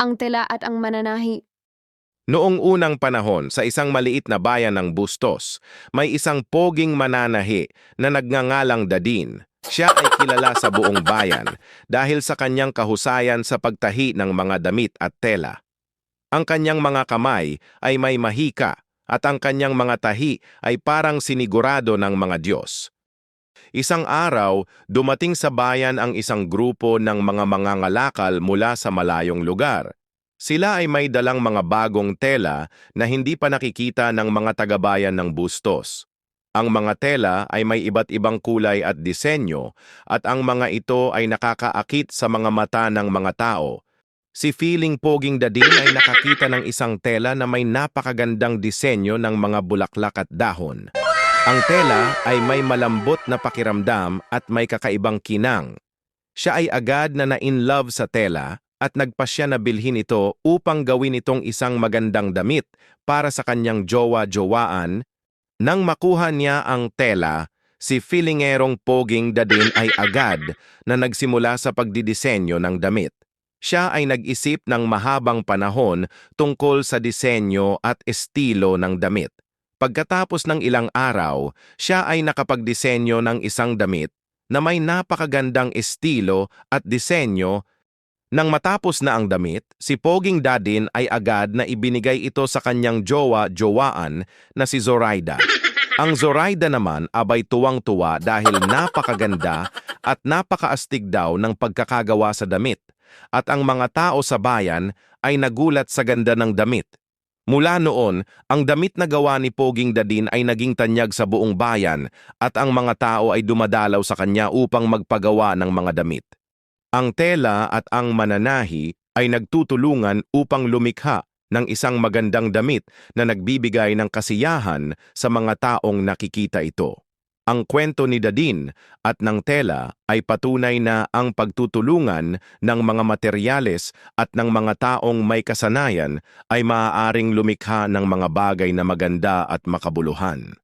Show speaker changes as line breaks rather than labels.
ang tela at ang mananahi.
Noong unang panahon, sa isang maliit na bayan ng Bustos, may isang poging mananahi na nagngangalang Dadin. Siya ay kilala sa buong bayan dahil sa kanyang kahusayan sa pagtahi ng mga damit at tela. Ang kanyang mga kamay ay may mahika at ang kanyang mga tahi ay parang sinigurado ng mga Diyos. Isang araw, dumating sa bayan ang isang grupo ng mga mangangalakal mula sa malayong lugar. Sila ay may dalang mga bagong tela na hindi pa nakikita ng mga tagabayan ng Bustos. Ang mga tela ay may iba't ibang kulay at disenyo at ang mga ito ay nakakaakit sa mga mata ng mga tao. Si Feeling Poging Dadin ay nakakita ng isang tela na may napakagandang disenyo ng mga bulaklak at dahon. Ang tela ay may malambot na pakiramdam at may kakaibang kinang. Siya ay agad na na-in-love sa tela at nagpasya na bilhin ito upang gawin itong isang magandang damit para sa kanyang jowa-jowaan. Nang makuha niya ang tela, si Filingerong Poging Dadin ay agad na nagsimula sa pagdidisenyo ng damit. Siya ay nag-isip ng mahabang panahon tungkol sa disenyo at estilo ng damit. Pagkatapos ng ilang araw, siya ay nakapagdisenyo ng isang damit na may napakagandang estilo at disenyo nang matapos na ang damit, si Poging Dadin ay agad na ibinigay ito sa kanyang jowa-jowaan na si Zoraida. Ang Zoraida naman abay tuwang-tuwa dahil napakaganda at napakaastig daw ng pagkakagawa sa damit. At ang mga tao sa bayan ay nagulat sa ganda ng damit. Mula noon, ang damit na gawa ni Poging Dadin ay naging tanyag sa buong bayan at ang mga tao ay dumadalaw sa kanya upang magpagawa ng mga damit. Ang tela at ang mananahi ay nagtutulungan upang lumikha ng isang magandang damit na nagbibigay ng kasiyahan sa mga taong nakikita ito. Ang kwento ni Dadin at ng tela ay patunay na ang pagtutulungan ng mga materyales at ng mga taong may kasanayan ay maaaring lumikha ng mga bagay na maganda at makabuluhan.